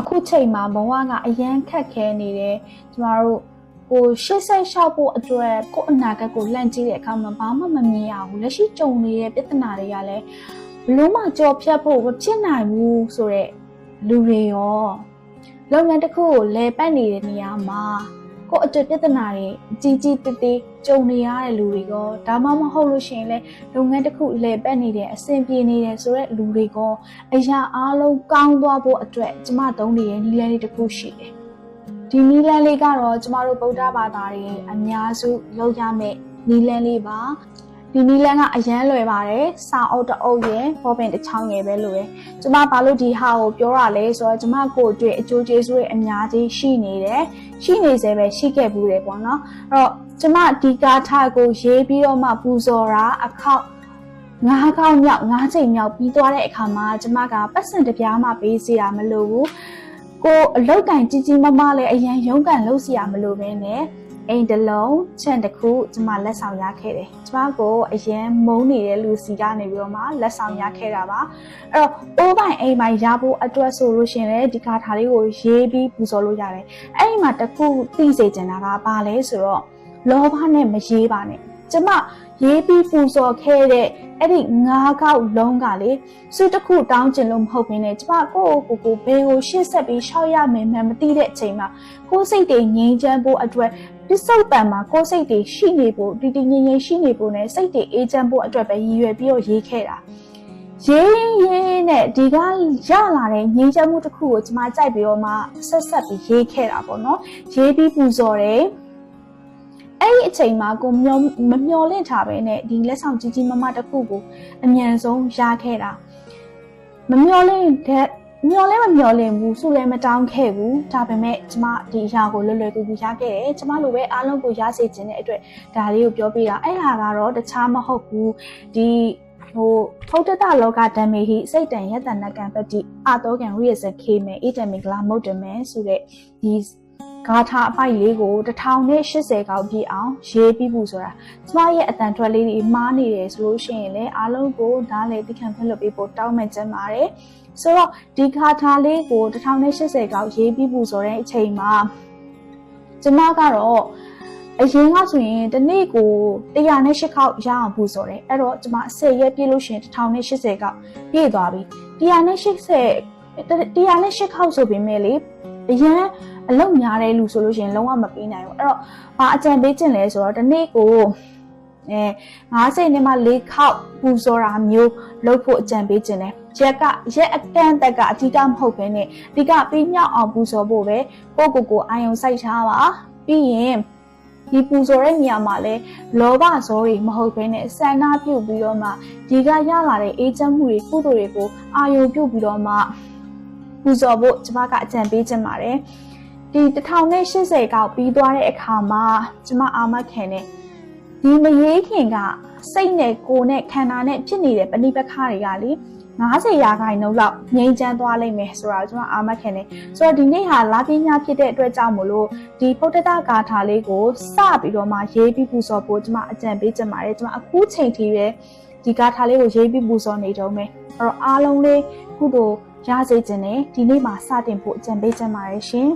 အခုချိန်မှာဘဝကအရန်ခက်ခဲနေတယ်ကျမတို့ကိုရှစ်ဆက်လျှောက်ဖို့အတွက်ကိုယ့်အနာဂတ်ကိုလှမ်းကြည့်တဲ့အခါမှာဘာမှမမြင်ရဘူးလက်ရှိကြုံနေတဲ့ပြဿနာတွေကလည်းဘလို့မှကြော်ဖြတ်ဖို့မဖြစ်နိုင်ဘူးဆိုတော့လူတွေရောလုပ်ငန်းတစ်ခုကိုလဲပတ်နေတဲ့နေရာမှာ ကိုယ့်အတွက်ပြဿနာတွေအကြီးကြီးတေးသေးကြုံနေရတဲ့လူတွေကဒါမှမဟုတ်လို့ရှိရင်လည်းလုပ်ငန်းတစ်ခုလဲပတ်နေတဲ့အဆင်ပြေနေတယ်ဆိုတဲ့လူတွေကအရာအားလုံးကောင်းသွားဖို့အတွက်ကျမသုံးနေတဲ့နည်းလမ်းလေးတစ်ခုရှိတယ်။ဒီနည်းလမ်းလေးကတော့ကျမတို့ဗုဒ္ဓဘာသာတွေအများစုလုပ်ရမယ့်နည်းလမ်းလေးပါ။ ဒီနီလန်းကအရန်လွယ်ပါတယ်စာအုပ်တအုပ်ရယ်ဘောပင်တစ်ချောင်းရယ်ပဲလို့ပဲကျမဘာလို့ဒီဟာကိုပြောရလဲဆိုတော့ကျမကိုယ့်အတွက်အကျိုးကျေးဇူးတွေအများကြီးရှိနေတယ်ရှိနေစေပဲရှိခဲ့ဘူးတယ်ပေါ့နော်အဲ့တော့ကျမဒီကားထားကိုရေးပြီးတော့မှပူဇော်တာအခောက်ငါးခေါက်မြောက်ငါးချိန်မြောက်ပြီးသွားတဲ့အခါမှာကျမကပတ်စံတစ်ပြားမှပေးစီတာမလိုဘူးကိုအလောက်ကင်ကြီးကြီးမမလည်းအရန်ရုန်းကန်လုပ်စီရမလိုပဲနဲ့ အိမ်တစ်လုံးချန်တစ်ခုကျမလက်ဆောင်ရခဲ့တယ်ကျမကိုအရင်မုန်းနေတဲ့လူစီကနေပြီးတော့မှလက်ဆောင်ရခဲ့တာပါအဲ့တော့အိုးပိုင်အိမ်ပိုင်ရဖို့အတွက်ဆိုလို့ရှင်လေဒီကားထားလေးကိုရေးပြီးပူဇော်လို့ရတယ်အဲ့ဒီမှာတစ်ခုသိစေချင်တာကဘာလဲဆိုတော့လောဘနဲ့မရေးပါနဲ့ကျမရေးပြီးပူဇော်ခဲ့တဲ့အဲ့ဒီငါးကောက်လုံးကလေစုတစ်ခုတောင်းကျင်လို့မဟုတ်ဘဲနဲ့ကျမကိုယ့်ကိုယ်ကိုဘေးကိုရှေ့ဆက်ပြီးရှောက်ရမယ်မှမသိတဲ့အချိန်မှာကိုယ်စိတ်တွေငြိမ်းချမ်းဖို့အတွက် ပစ္စုပန်မှာကိုယ်စိတ်တွေရှိနေဖို့တည်တည်ငြိမ်ငြိမ်ရှိနေဖို့နဲ့စိတ်တွေအေးချမ်းဖို့အတွက်ပဲရည်ရွယ်ပြီးတော့ရေးခဲ့တာရေးရေးနဲ့ဒီကရလာတဲ့ငြိမ်းချမ်းမှုတစ်ခုကိုကျမကြိုက်ပြီးတော့မှဆက်ဆက်ပြီးရေးခဲ့တာပေါ့နော်ရေးပြီးပူဇော်တယ်အဲ့ဒီအချိန်မှာကိုမျောမမျောလင့်ထားပဲနဲ့ဒီလက်ဆောင်ကြီးကြီးမမတစ်ခုကိုအမြန်ဆုံးရခဲ့တာမမျောလင့်တဲ့ မျောလဲမမျောလင့်ဘူးစုလည်းမတောင်းခဲ့ဘူးဒါပေမဲ့ကျမဒီအရာကိုလွယ်လွယ်ကူကူရခဲ့တယ်ကျမလိုပဲအားလုံးကိုရစေခြင်းတဲ့အတွက်ဒါလေးကိုပြောပြတာအဲ့ဟာကတော့တခြားမဟုတ်ဘူးဒီဟိုဖုတ်တတလောကဓမ္မေဟိစိတ်တန်ယတနကံပတိအတောကံရိယစခေမေဣတမင်္ဂလာမုတ်တမေဆိုတဲ့ဒီ ဂါထာအပိုက်လေးကို1080ကောက်ပြည့်အောင်ရေးပြီးဘူးဆိုတာကျမရဲ့အတန်ထွက်လေးတွေမှားနေတယ်ဆိုလို့ရှိရင်လည်းအားလုံးကိုနားလေသိခံခွင့်လုပ်ပေးဖို့တောင်းမှကျင်းပါတယ်ဆိုတော့ဒီဂါထာလေးကို1080ကောက်ရေးပြီးဘူးဆိုတဲ့အချိန်မှာကျမကတော့အရင်ကဆိုရင်တနေ့ကို108ခေါက်ရအောင်ပူဆိုတယ်အဲ့တော့ကျွန်မ10ရက်ပြည့်လို့ရှိရင်1080ခေါက်ပြည့်သွားပြီ180 108ခေါက်ဆိုပေမဲ့လေ အရင်အလုံများတဲ့လူဆိုလို့ရှိရင်လုံးဝမပေးနိုင်ဘူးအဲ့တော့ဘာအကြံပေးခြင်းလဲဆိုတော့ဒီနေ့ကိုအဲ90နဲ့မှ4ခေါက်ပူစောတာမျိုးလုပ်ဖို့အကြံပေးခြင်းလဲရက်ကရက်အကန့်တက်ကအဓိကမဟုတ်ဘဲနဲ့အဓိကပြီးမြောက်အောင်ပူစောဖို့ပဲကိုကိုကိုအာယုံစိုက်ထားပါပြီးရင်ဒီပူဇော်တဲ့နေရာမှာလဲလောဘဇောတွေမဟုတ်ဘဲနဲ့ဆန္ဒပြုတ်ပြီးတော့မှဒီကရလာတဲ့အေးချမ်းမှုတွေကုသိုလ်တွေကိုအာယုံပြုတ်ပြီးတော့မှ ပူဇော်ဖို့ကျွန်မကအကြံပေးခြင်းပါတယ်ဒီ1080ကောက်ပြီးသွားတဲ့အခါမှာကျမအာမခံနဲ့ဒီမရေးခင်ကစိတ်နဲ့ကိုယ်နဲ့ခန္ဓာနဲ့ဖြစ်နေတဲ့ပဏိပခါတွေကလေ 90ရာခိုင်နှုန်းလောက်ငြိမ်းချမ်းသွားလိမ့်မယ်ဆိုတာကျွန်မအာမခံတယ်ဆိုတော့ဒီနေ့ဟာလာပညာဖြစ်တဲ့အတွက်ကြောင့်မို့လို့ဒီဖုဒ္ဓတဂါထာလေးကိုစပြီးတော့မှရေးပြီးပူဇော်ဖို့ကျွန်မအကြံပေးချင်ပါတယ်ကျွန်မအခုချိန်ထိပဲဒီဂါထာလေးကိုရေးပြီးပူဇော်နေတော့မယ်အဲ့တော့အားလုံးလေးကုသိုလ်ရစေခြင်းနဲ့ဒီနေ့မှာစတင်ဖို့အကြံပေးချင်ပါတယ်ရှင်